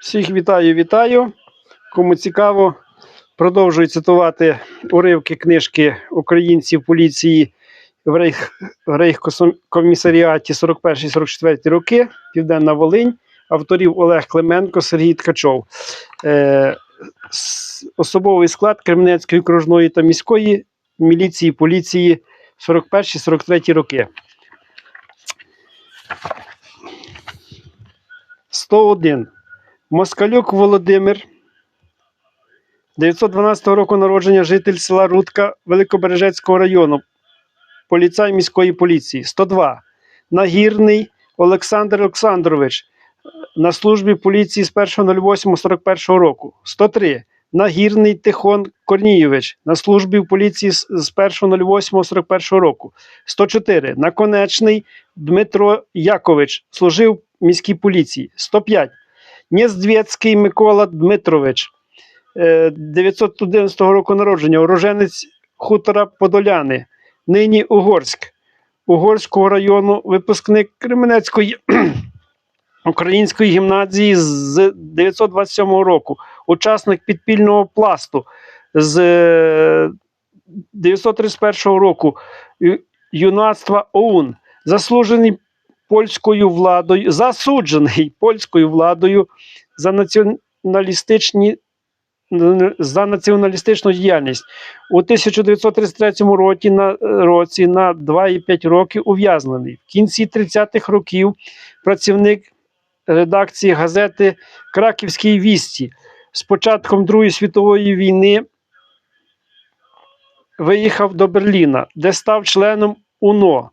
Всіх вітаю, вітаю. Кому цікаво, продовжую цитувати уривки книжки українців поліції в Рейх, Рейхкомісаріаті 41-44 роки, Південна Волинь, авторів Олег Клименко, Сергій Ткачов. Е, особовий склад Кременецької окружної та міської міліції поліції 41-43 роки. 101. Москалюк Володимир, 912 року народження, житель села Рудка Великобережецького району, поліцай міської поліції. 102. Нагірний Олександр Олександрович, на службі поліції з 1.08.41 року. 103. Нагірний Тихон Корнійович, на службі в поліції з з 1.08.41 року. 104. Наконечний Дмитро Якович, служив в міській поліції. 105. Нєздвєцький Микола Дмитрович, е, 911 року народження, уроженець хутора Подоляни, нині Угорськ, Угорського району, випускник Кременецької української гімназії з 927 року, учасник підпільного пласту з е, 931 року, юнацтва ОУН, заслужений польською владою, засуджений польською владою за націоналістичні за націоналістичну діяльність. У 1933 році на році на 2,5 роки ув'язнений. В кінці 30-х років працівник редакції газети Краківській вісті з початком Другої світової війни виїхав до Берліна, де став членом УНО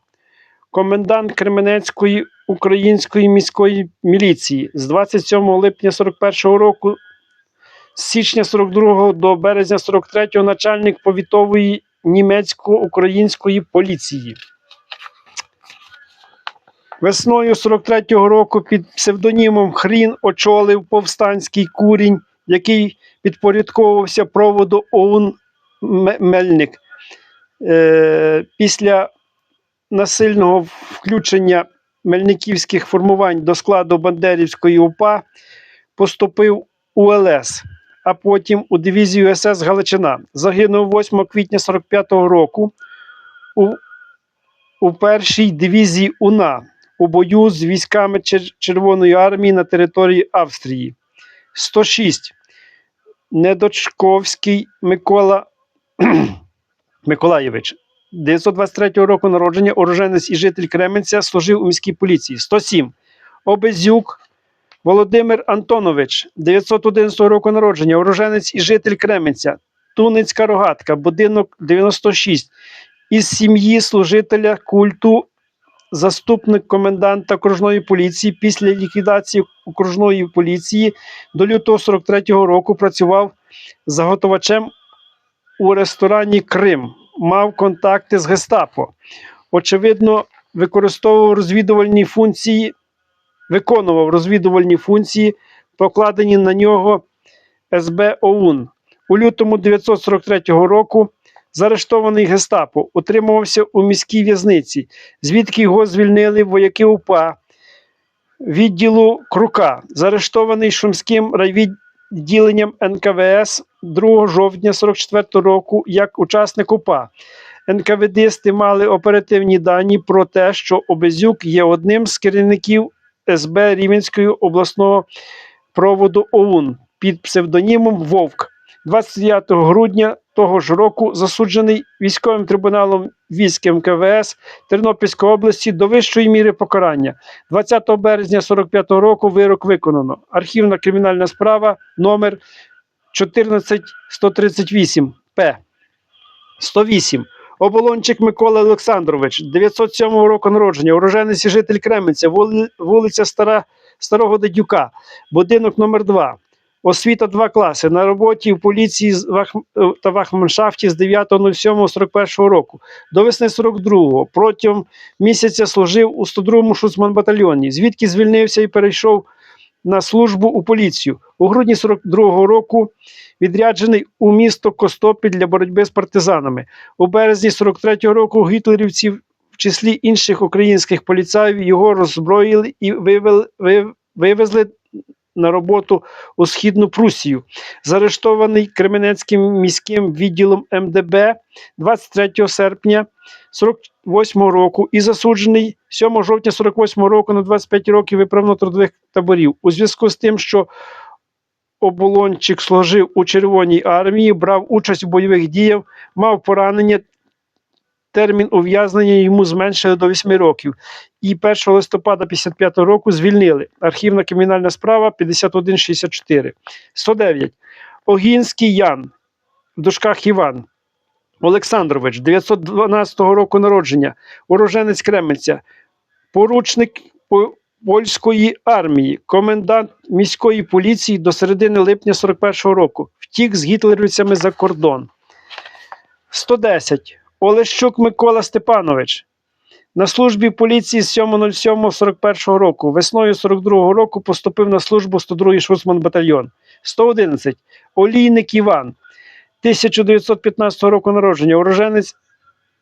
комендант Кременецької української міської міліції з 27 липня 41 року, з січня 42 до березня 43 начальник повітової німецько-української поліції. Весною 43-го року під псевдонімом Хрін очолив повстанський курінь, який підпорядковувався проводу ОУН Мельник. Е, після насильного включення мельниківських формувань до складу Бандерівської УПА поступив у ЛС, а потім у дивізію СС Галичина. Загинув 8 квітня 45-го року у, у першій дивізії УНА у бою з військами Червоної армії на території Австрії. 106. Недочковський Микола Миколаєвич. 923 року народження, уроженець і житель Кременця, служив у міській поліції. 107. Обезюк Володимир Антонович, 911 року народження, уроженець і житель Кременця, Туницька рогатка, будинок 96. Із сім'ї служителя культу, заступник коменданта окружної поліції після ліквідації окружної поліції до лютого 43-го року працював заготовачем у ресторані Крим, мав контакти з Гестапо. Очевидно, використовував розвідувальні функції, виконував розвідувальні функції, покладені на нього СБ ОУН. У лютому 943 року заарештований Гестапо, утримувався у міській в'язниці, звідки його звільнили вояки УПА відділу Крука, заарештований Шумським райвідділенням НКВС 2 жовтня 44 року як учасник УПА. НКВДисти мали оперативні дані про те, що Обезюк є одним з керівників СБ Рівненської обласного проводу ОУН під псевдонімом Вовк. 29 грудня того ж року засуджений військовим трибуналом військ МКВС Тернопільської області до вищої міри покарання. 20 березня 45 року вирок виконано. Архівна кримінальна справа номер 14138 П. 108. Оболончик Микола Олександрович, 907 року народження, уроженець і житель Кременця, вулиця Стара, Старого Дедюка, будинок номер 2 Освіта 2 класи. На роботі в поліції та Вахманшафті з 9.07.41 року до весни 42-го. Протягом місяця служив у 102-му шуцман-батальйоні, звідки звільнився і перейшов на службу у поліцію. У грудні 42-го року відряджений у місто Костопіль для боротьби з партизанами. У березні 43-го року гітлерівці, в числі інших українських поліцаїв, його роззброїли і вивезли на роботу у Східну Прусію. Заарештований Кременецьким міським відділом МДБ 23 серпня 48 року і засуджений 7 жовтня 48 року на 25 років виправно-трудових таборів. У зв'язку з тим, що оболончик служив у Червоній армії, брав участь у бойових діях, мав поранення. Термін ув'язнення йому зменшили до 8 років. І 1 листопада 55 року звільнили. Архівна кримінальна справа 5164. 109. Огінський Ян, в дужках Іван. Олександрович, 912 року народження, уроженець Кременця, поручник польської армії, комендант міської поліції до середини липня 41-го року. Втік з гітлерівцями за кордон. 110. Олещук Микола Степанович. На службі поліції з 7.07.41 року. Весною 42 року поступив на службу 102-й Шуцман батальйон. 111. Олійник Іван. 1915 року народження. Уроженець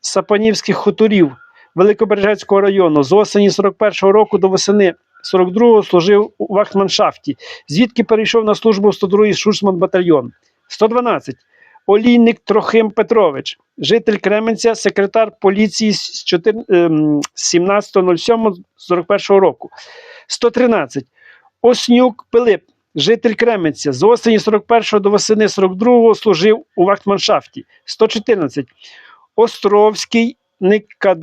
Сапанівських хуторів Великобережецького району. З осені 41-го року до весени 42-го служив у Вахтманшафті, звідки перейшов на службу 102-й Шуцман батальйон. 112. Олійник Трохим Петрович, житель Кременця, секретар поліції з 4 ем, 17.07.41 року. 113. Оснюк Пилип, житель Кременця, з осені 41 до восени 42 служив у Вахтманшафті. 114. Островський Ника...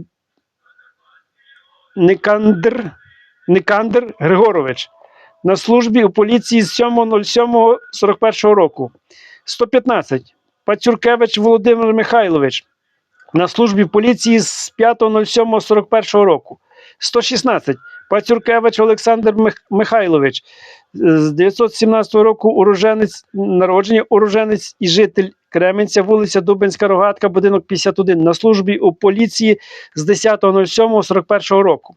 Никандр... Никандр Григорович на службі у поліції з 7.07.41 року. 115. Пацюркевич Володимир Михайлович на службі поліції з 5.07.41 року. 116. Пацюркевич Олександр Михайлович з 917 року уроженець народження, уроженець і житель Кременця, вулиця Дубинська Рогатка, будинок 51 на службі у поліції з 10.07.41 року.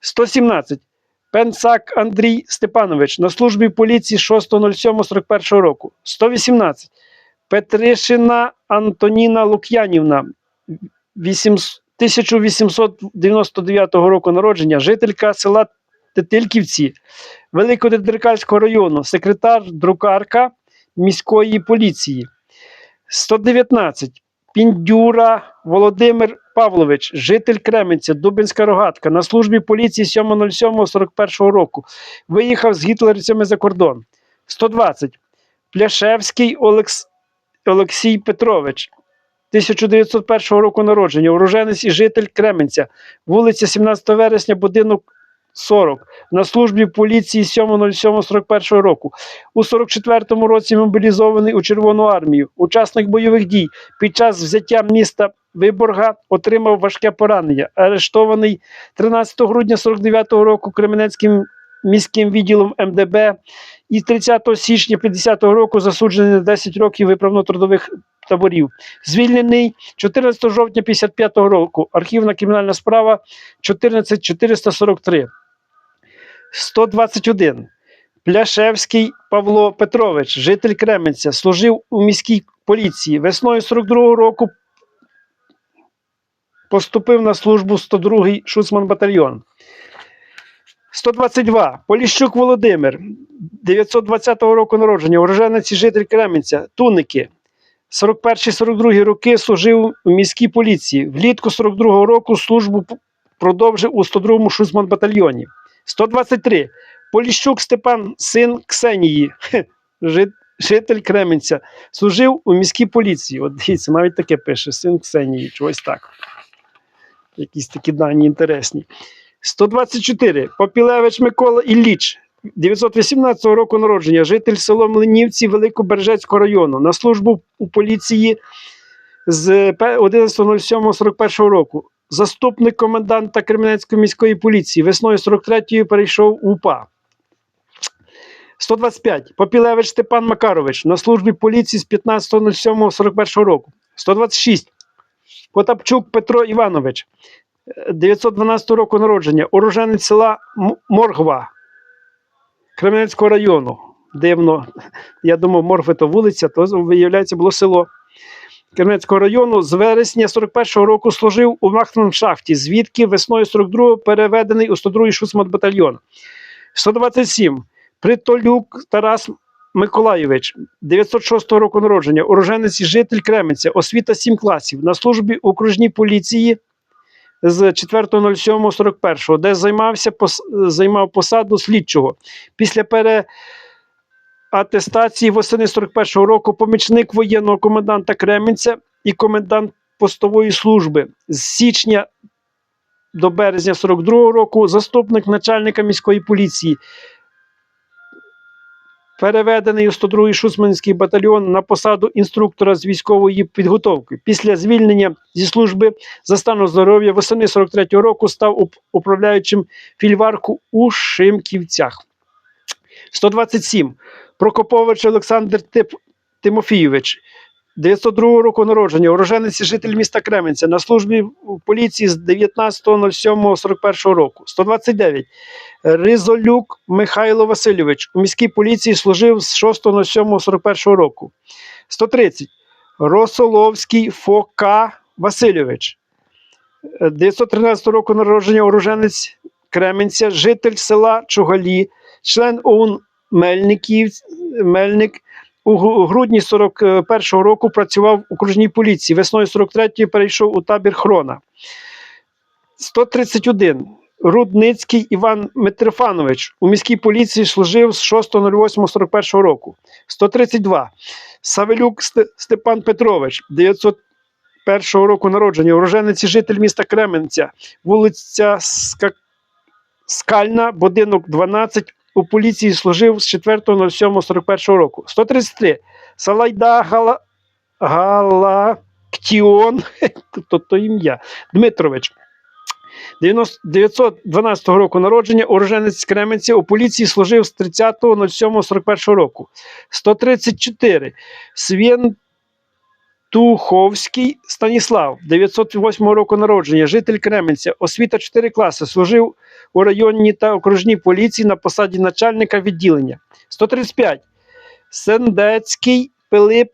117. Пенсак Андрій Степанович на службі поліції 6.07.41 року. 118. Петришина Антоніна Лук'янівна 800 1899 року народження, жителька села Тетильківці Великодеркальського району, секретар друкарка міської поліції. 119. Піндюра Володимир Павлович, житель Кременця, Дубинська рогатка, на службі поліції 7.07.41 року. Виїхав з гітлерівцями за кордон. 120. Пляшевський Олекс... Олексій Петрович, 1901 року народження, уроженець і житель Кременця, вулиця 17 вересня, будинок 40, на службі поліції 7.07.41 року. У 44-му році мобілізований у Червону армію, учасник бойових дій. Під час взяття міста Виборга отримав важке поранення. Арештований 13 грудня 49-го року Кременецьким міським відділом МДБ і 30 січня 50-го року засуджений на 10 років виправно-трудових таборів. Звільнений 14 жовтня 55-го року. Архівна кримінальна справа 14443. 121. Пляшевський Павло Петрович, житель Кременця, служив у міській поліції. Весною 42-го року поступив на службу 102-й Шуцман батальйон. 122. Поліщук Володимир, 920 року народження, уроженець і житель Кременця, Туники. 41-42 роки служив у міській поліції. Влітку 42-го року службу продовжив у 102-му Шуцман батальйоні. 123. Поліщук Степан, син Ксенії, житель Кременця, служив у міській поліції. От дивіться, навіть таке пише: син Ксенії, чогось так. Якісь такі дані інтересні. 124. Попілевич Микола Ілліч, 918 року народження, житель село Млинівці Великобережецького району. На службу у поліції з 11.07.41 року. Заступник коменданта Кременецької міської поліції. Весною 43-ї перейшов у УПА. 125. Попілевич Степан Макарович на службі поліції з 15.07.41 року. 126. Потапчук Петро Іванович, е, 912 року народження, уроженець села Моргва Кременецького району. Дивно, я думав, Моргви то вулиця, то виявляється було село. Кременецького району з вересня 41-го року служив у Махтманшафті, звідки весною 42-го переведений у 102-й Шуцмат батальйон. 127. Притолюк Тарас Миколайович, 906 року народження, уроженець і житель Кременця, освіта 7 класів, на службі окружній поліції з 4.07.41, де займався, займав посаду слідчого. Після переатестації восени 41-го року помічник воєнного коменданта Кременця і комендант постової служби з січня до березня 42-го року заступник начальника міської поліції. Переведений у 102-й Шусманський батальйон на посаду інструктора з військової підготовки. Після звільнення зі служби за станом здоров'я восени 43-го року став управляючим фільварку у Шимківцях. 127. Прокопович Олександр Тип... Тимофійович, 902 року народження, уроженець і житель міста Кременця, на службі в поліції з 19.07.41 року. 129. Ризолюк Михайло Васильович, у міській поліції служив з 6.07.41 року. 130. Росоловський Фока Васильович, е, 913 року народження, уроженець Кременця, житель села Чугалі, член ОУН Мельників, Мельник, у грудні 41-го року працював у окружній поліції. Весною 43-ї перейшов у табір Хрона. 131. Рудницький Іван Митрофанович у міській поліції служив з 6.08.41 року. 132. Савелюк Степан Петрович, 901 року народження, уроженець і житель міста Кременця, вулиця Ска... Скальна, будинок 12, у поліції служив з 4.07.41 року. 133. Салайда Гала... Галактіон, то, то ім'я, Дмитрович. 90 912 року народження, уроженець Кременця, у поліції служив з 30.07.41 року. 134. Свєнтуховський Станіслав, 908 року народження, житель Кременця, освіта 4 класи, служив у районній та окружній поліції на посаді начальника відділення. 135. Сендецький Пилип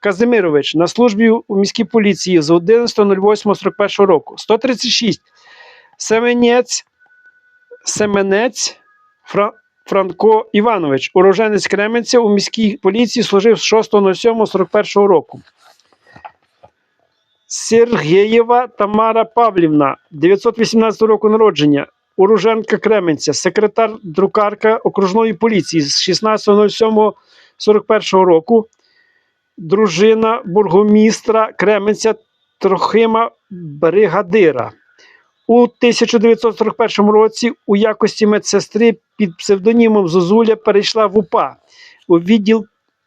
Казимирович на службі у міській поліції з 11.08.41 року. 136. Семенець Семенець Фра... Франко Іванович, уроженець Кременця у міській поліції служив з 6.07.41 року. Сергієва Тамара Павлівна, 918 року народження, уроженка Кременця, секретар друкарка окружної поліції з 16.07.41 року, дружина бургомістра Кременця Трохима Бригадира. У 1941 році у якості медсестри під псевдонімом Зозуля перейшла в УПА у відділ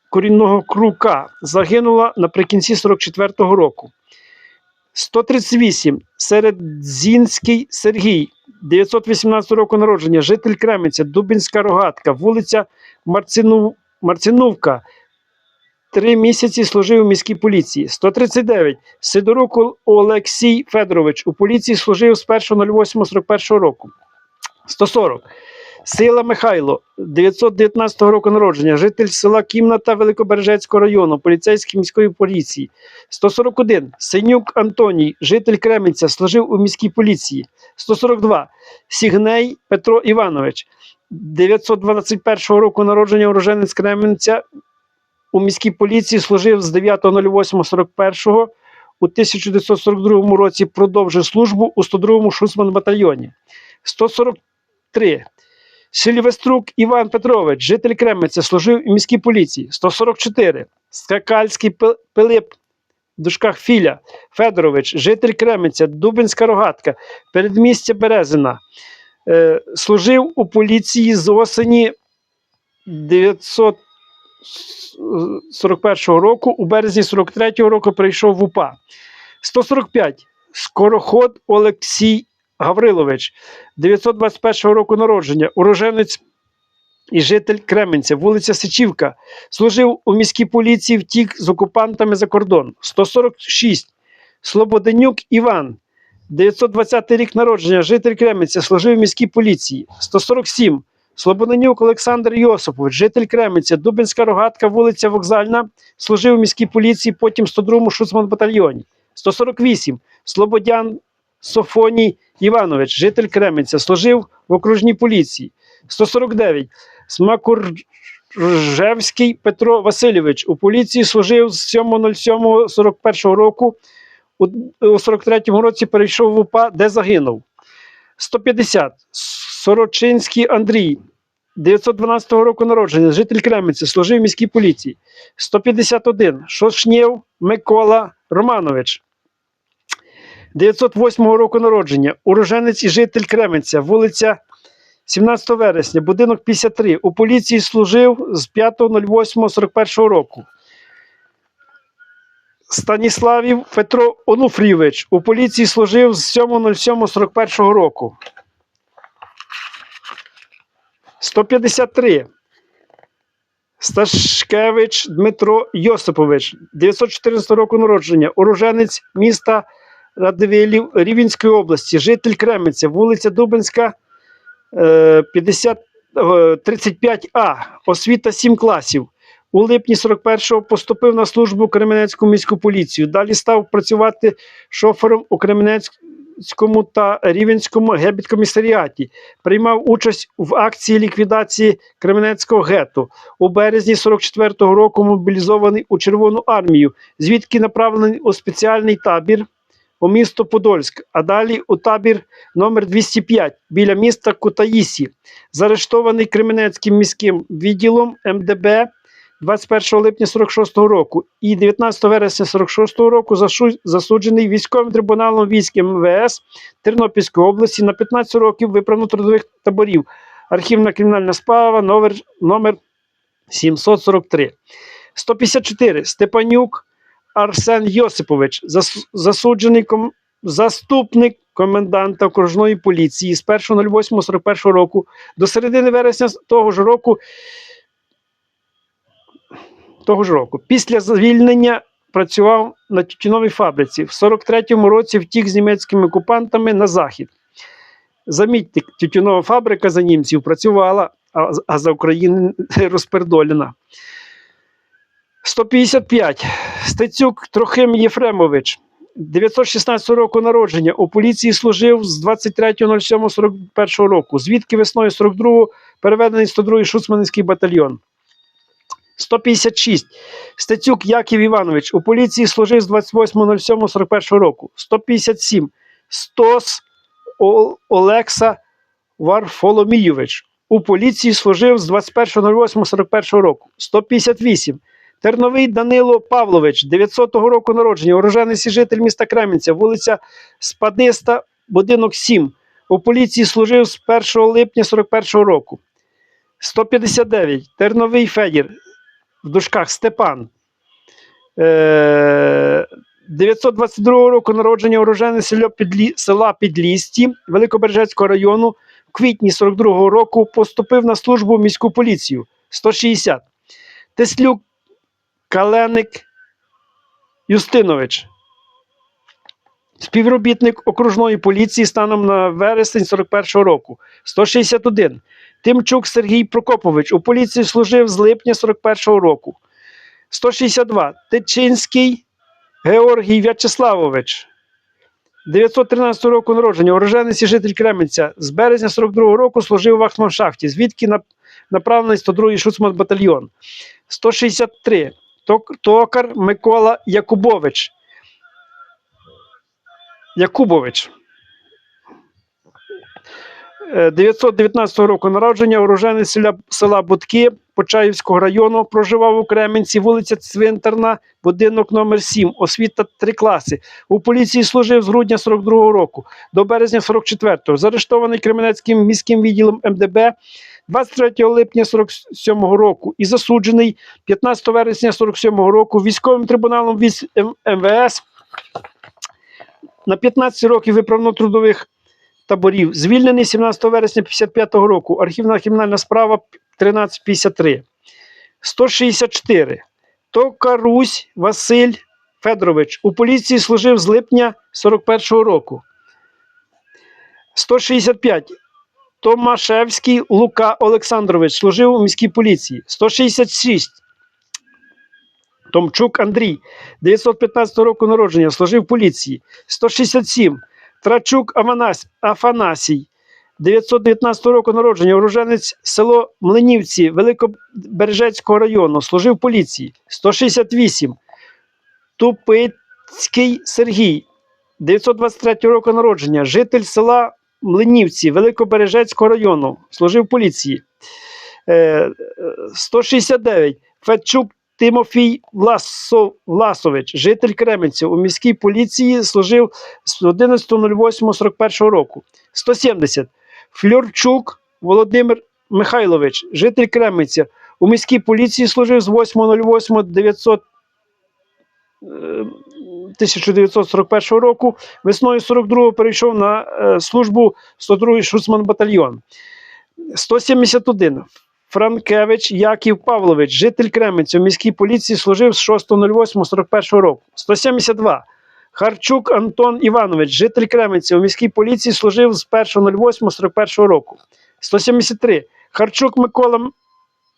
корінного крука. Загинула наприкінці 44-го року. 138. Середзінський Сергій, 918 року народження, житель Кременця, Дубінська рогатка, вулиця Марцину... Марцинувка. Три місяці служив у міській поліції. 139. Сидорук Олексій Федорович у поліції служив з 1.08.41 року. 140. Сила Михайло, 919 року народження, житель села Кімната Великобережецького району, поліцейський міської поліції. 141. Синюк Антоній, житель Кременця, служив у міській поліції. 142. Сігней Петро Іванович, 921 року народження, уроженець Кременця, у міській поліції служив з 9.08.41 у 1942 році продовжив службу у 102-му Шусман батальйоні. 143. Сильвеструк Іван Петрович, житель Кременця, служив у міській поліції. 144. Скакальський Пилип, в дужках Філя Федорович, житель Кременця, Дубинська рогатка, передмістя Березина. Е, служив у поліції з осені 941 року. У березні 43-го року прийшов в УПА. 145. Скороход Олексій Гаврилович, 921 року народження, уроженець і житель Кременця, вулиця Сичівка. Служив у міській поліції, втік з окупантами за кордон. 146. Слободенюк Іван, 920 рік народження, житель Кременця, служив у міській поліції. 147. Слободенюк Олександр Йосипович, житель Кременця, Дубинська рогатка, вулиця Вокзальна, служив у міській поліції, потім 102-му Шуцман батальйоні. 148. Слободян Софоній Іванович, житель Кременця, служив в окружній поліції. 149. Смакуржевський Петро Васильович. У поліції служив з 7.07.41 року. У 43-му році перейшов в УПА, де загинув. 150. Сорочинський Андрій. 912 року народження, житель Кременця, служив в міській поліції. 151. Шошнєв Микола Романович. 908 року народження, уроженець і житель Кременця, вулиця 17 вересня, будинок 53. У поліції служив з 5.08.41 року. Станіславів Петро Онуфрійович. У поліції служив з 7.07.41 року. 153. Сташкевич Дмитро Йосипович, 914 року народження, уроженець міста Радивилів Рівненської області, житель Кременця, вулиця Дубинська, е, 50, е, 35А, освіта 7 класів. У липні 41-го поступив на службу в Кременецьку міську поліцію. Далі став працювати шофером у Кременецькому та Рівенському гебіткомісаріаті. Приймав участь в акції ліквідації Кременецького гету. У березні 44-го року мобілізований у Червону армію, звідки направлений у спеціальний табір у місто Подольськ, а далі у табір номер 205 біля міста Кутаїсі. Заарештований Кременецьким міським відділом МДБ 21 липня 46 року і 19 вересня 46-го року засуджений військовим трибуналом військ МВС Тернопільської області на 15 років виправно-трудових таборів. Архівна кримінальна справа номер 743. 154. Степанюк Арсен Йосипович, засуджений ком- заступник коменданта окружної поліції з 1.08.41 року до середини вересня того ж року. Того ж року. Після звільнення працював на тютюновій фабриці. В 43-му році втік з німецькими окупантами на захід. Замітьте, тютюнова фабрика за німців працювала, а, за Україну розпердолена. 155. Стецюк Трохим Єфремович. 916 року народження. У поліції служив з 23.07.41 року. Звідки весною 42-го переведений 102-й Шуцманський батальйон. 156. Стецюк Яків Іванович. У поліції служив з 28.07.41 року. 157. Стос Олекса Варфоломійович. У поліції служив з 21.08.41 року. 158. Терновий Данило Павлович, 900 року народження, уроженець і житель міста Кременця, вулиця Спадиста, будинок 7. У поліції служив з 1 липня 41 року. 159. Терновий Федір, в дужках Степан. Е, 922 року народження уроженець Підлі, села Підлісті Великобережецького району. В квітні 42 року поступив на службу в міську поліцію. 160. Теслюк Каленик Юстинович. Співробітник окружної поліції станом на вересень 41 року. 161. Тимчук Сергій Прокопович. У поліції служив з липня 41 року. 162. Тичинський Георгій В'ячеславович. 913 року народження. Уроженець і житель Кременця. З березня 42-го року служив в Вахтманшафті, звідки нап- направлений 102-й Шуцман батальйон. 163. Токар Микола Якубович. Якубович. Е, 919 року народження, уроженець села, села Будки Почаївського району, проживав у Кременці, вулиця Цвинтарна, будинок номер 7, освіта 3 класи. У поліції служив з грудня 42 року до березня 44-го. Заарештований Кременецьким міським відділом МДБ 23 липня 47 року і засуджений 15 вересня 47 року військовим трибуналом військ МВС на 15 років виправно-трудових таборів. Звільнений 17 вересня 55 року. Архівна кримінальна справа 1353. 164. Токарусь Василь Федорович. У поліції служив з липня 41 року. 165. Томашевський Лука Олександрович служив у міській поліції. 166. Томчук Андрій, 915 року народження, служив в поліції. 167. Трачук Аванась, Афанасій, 919 року народження, уроженець село Млинівці Великобережецького району, служив поліції. 168. Тупицький Сергій, 923 року народження, житель села Млинівці Великобережецького району, служив поліції. Е, е, 169. Федчук Тимофій Власов, Власович, житель Кременців, у міській поліції служив з 11.08.41 року. 170. Фльорчук Володимир Михайлович, житель Кременця, у міській поліції служив з 8.08.900 е, 1941 року. Весною 42-го перейшов на е, службу 102-й Шуцман батальйон. 171. Франкевич Яків Павлович, житель Кременця, у міській поліції служив з 6.08.41 року. 172. Харчук Антон Іванович, житель Кременця, у міській поліції служив з 1.08.41 року. 173. Харчук Микола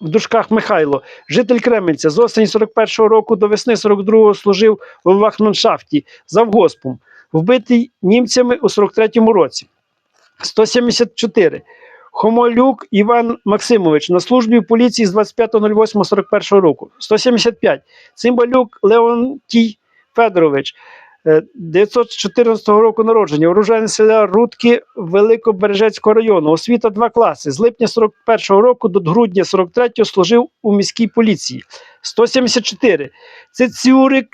в дужках Михайло, житель Кременця, з осені 41-го року до весни 42-го служив у Вахманшафті завгоспом, вбитий німцями у 43-му році. 174. Хомолюк Іван Максимович на службі поліції з 25.08.41 року. 175. Цимбалюк Леонтій Федорович, е, 914 року народження, уроженець села Рудки Великобережецького району. Освіта 2 класи. З липня 41-го року до грудня 43-го служив у міській поліції. 174. Цицюрик,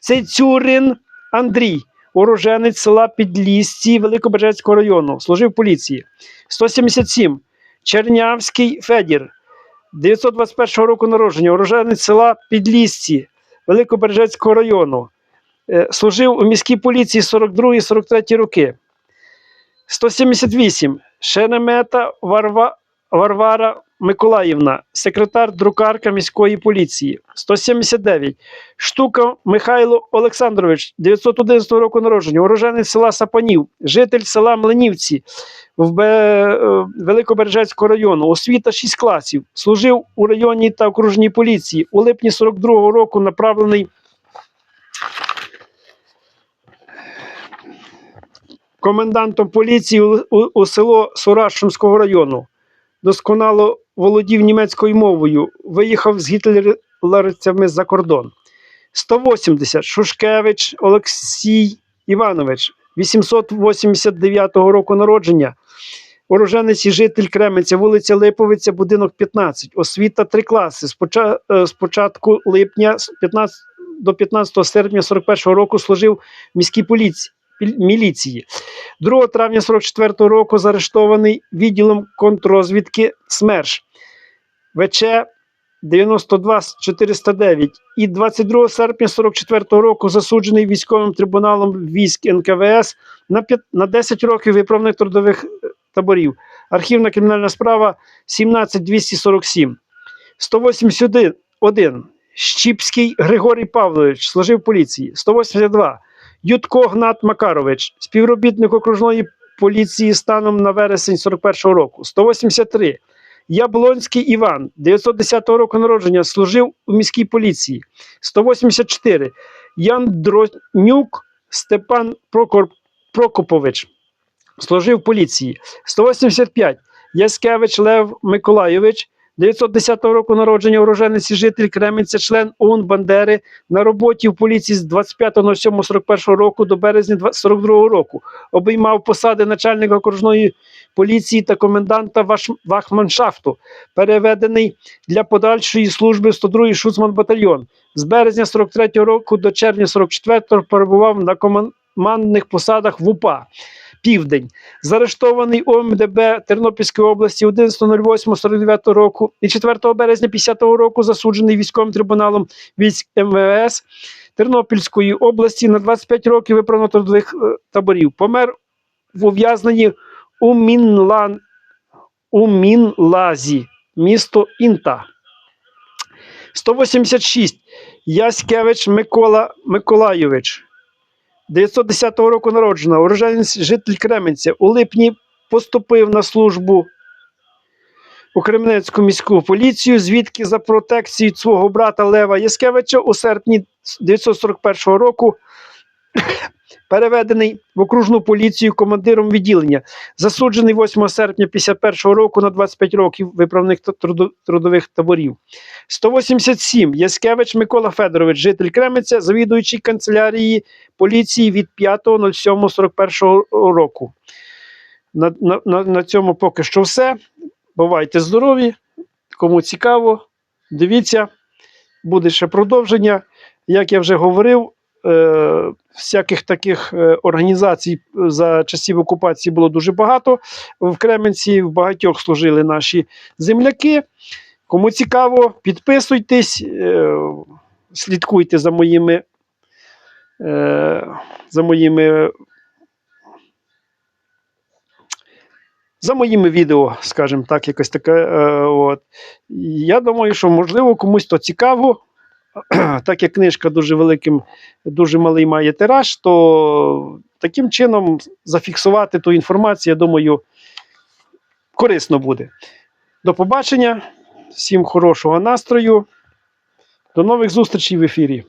Цицюрин Андрій, уроженець села Підлісці Великобережецького району. Служив поліції. 177. Чернявський Федір, 921 року народження, уроженець села Підлісці Великобережецького району. Е, Служив у міській поліції 42-43 роки. 178. Шеремета Варва, Варвара Миколаївна, секретар друкарка міської поліції. 179. Штука Михайло Олександрович, 911 року народження, уроженець села Сапанів, житель села Млинівці в Бе... е, Великобережецького району. Освіта 6 класів. Служив у районній та окружній поліції. У липні 42-го року направлений комендантом поліції у, у, у село Сурашинського району. Досконало володів німецькою мовою. Виїхав з гітлерівцями за кордон. 180. Шушкевич Олексій Іванович, 889 року народження. Уроженець і житель Кременця, вулиця Липовиця, будинок 15. Освіта 3 класи. З, е, початку липня 15 до 15 серпня 41 року служив в міській поліції. Міліції 2 травня 44-го року заарештований відділом контррозвідки СМЕРШ ВЧ 92 409 і 22 серпня 44 року засуджений військовим трибуналом військ НКВС на, п'ят- на 10 років виправних трудових е, таборів. Архівна кримінальна справа 17247. 181. Щіпський Григорій Павлович служив поліції. 182. Ютко Гнат Макарович, співробітник окружної поліції станом на вересень 41-го року. 183. Яблонський Іван, 910 року народження, служив у міській поліції. 184. Яндронюк Степан Прокор... Прокопович, служив в поліції. 185. Яскевич Лев Миколайович, 910 року народження, уроженець і житель Кременця, член ОУН Бандери, на роботі в поліції з 25.07.41 року до березня 42 року. Обіймав посади начальника окружної поліції та коменданта Вахманшафту, переведений для подальшої служби в 102-й Шуцман батальйон. З березня 43 року до червня 44 перебував на командних посадах в УПА. Південь. Заарештований ОМДБ Тернопільської області 11.08.49 року і 4 березня 50 року засуджений військовим трибуналом військ МВС Тернопільської області на 25 років виправно трудових е, таборів. Помер в ув'язненні у, Мінлан... у Мінлазі, місто Інта. 186. Яськевич Микола Миколайович. 910 року народжена, уроженець житель Кременця. У липні поступив на службу у Кременецьку міську поліцію, звідки за протекцією свого брата Лева Яскевича у серпні 941 року переведений в окружну поліцію командиром відділення, засуджений 8 серпня 51 року на 25 років виправних трудових таборів. 187. Яскевич Микола Федорович, житель Кременця, завідуючий канцелярії поліції від 5.07.41 року. На, на, на, цьому поки що все. Бувайте здорові. Кому цікаво, дивіться, буде ще продовження. Як я вже говорив, всяких таких е, організацій за часів окупації було дуже багато. В Кременці в багатьох служили наші земляки. Кому цікаво, підписуйтесь, е, слідкуйте за моїми, е, за моїми. За моїми відео, скажімо так, якось таке. Е, от. Я думаю, що можливо комусь то цікаво, так як книжка дуже великим, дуже малий має тираж, то таким чином зафіксувати ту інформацію, я думаю, корисно буде. До побачення, всім хорошого настрою. До нових зустрічей в ефірі.